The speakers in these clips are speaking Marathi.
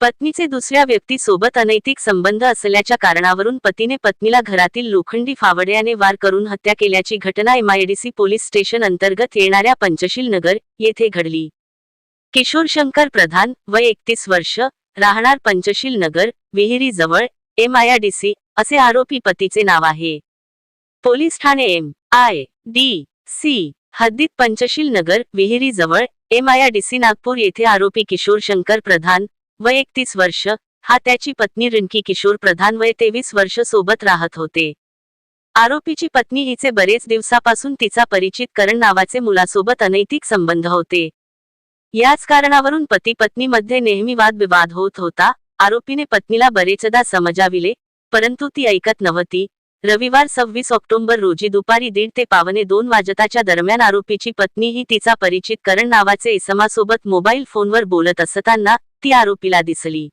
पत्नीचे दुसऱ्या व्यक्तीसोबत अनैतिक संबंध असल्याच्या कारणावरून पतीने पत्नीला घरातील लोखंडी फावड्याने वार करून हत्या केल्याची घटना एमआयडीसी पोलीस स्टेशन अंतर्गत येणाऱ्या पंचशील नगर येथे घडली. किशोर शंकर प्रधान वय एकतीस वर्ष राहणार पंचशील नगर विहिरी जवळ एमआयडीसी असे आरोपी पतीचे नाव आहे. Police Thane M I D C हद्दीत पंचशील नगर विहिरी जवळ एमआयडीसी नागपूर येथे आरोपी किशोर शंकर प्रधान वय एकतीस वर्ष. हा त्याची पत्नी रिंकी किशोर प्रधान वय तेवीस वर्ष सोबत राहत होते. आरोपीची पत्नी हिचे बरेच दिवसापासून तिचा परिचित करण नावाचे मुलासोबत अनैतिक संबंध होते. याच कारणावरून पती पत्नीमध्ये नेहमी वादविवाद होत होता. आरोपीने पत्नीला बरेचदा समजाविले परंतु ती ऐकत नव्हती. रविवार सव्वीस ऑक्टोबर रोजी दुपारी दीड ते पावणे दोन वाजताच्या दरम्यान आरोपीची पत्नी ही तिचा परिचित करण नावाचे इसमासोबत मोबाईल फोनवर बोलत असताना ती आरोपीला दिसली.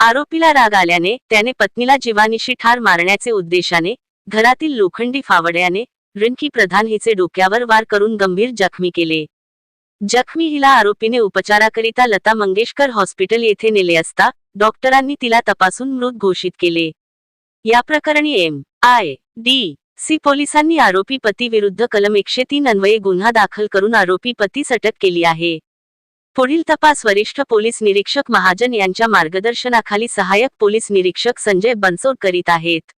आरोपीला राग आल्याने त्याने पत्नीला जीवानिशी ठार मारण्याचे उद्देशाने घरातील लोखंडी फावड्याने रिंकी प्रधान हिचे डोक्यावर वार करून गंभीर जखमी केले. जखमी हिला आरोपीने उपचाराकरिता लता मंगेशकर हॉस्पिटल येथे नेले असता डॉक्टरांनी तिला तपासून मृत घोषित केले. या प्रकरणी एम. आय. डी. सी. पोलिसांनी आरोपी पती विरुद्ध कलम एकशे तीन अन्वये गुन्हा दाखल करून आरोपी पतीस अटक केली आहे. पुढील तपास वरिष्ठ पोलीस निरीक्षक महाजन यांच्या मार्गदर्शनाखाली सहाय्यक पोलीस निरीक्षक संजय बनसोड करीत आहेत.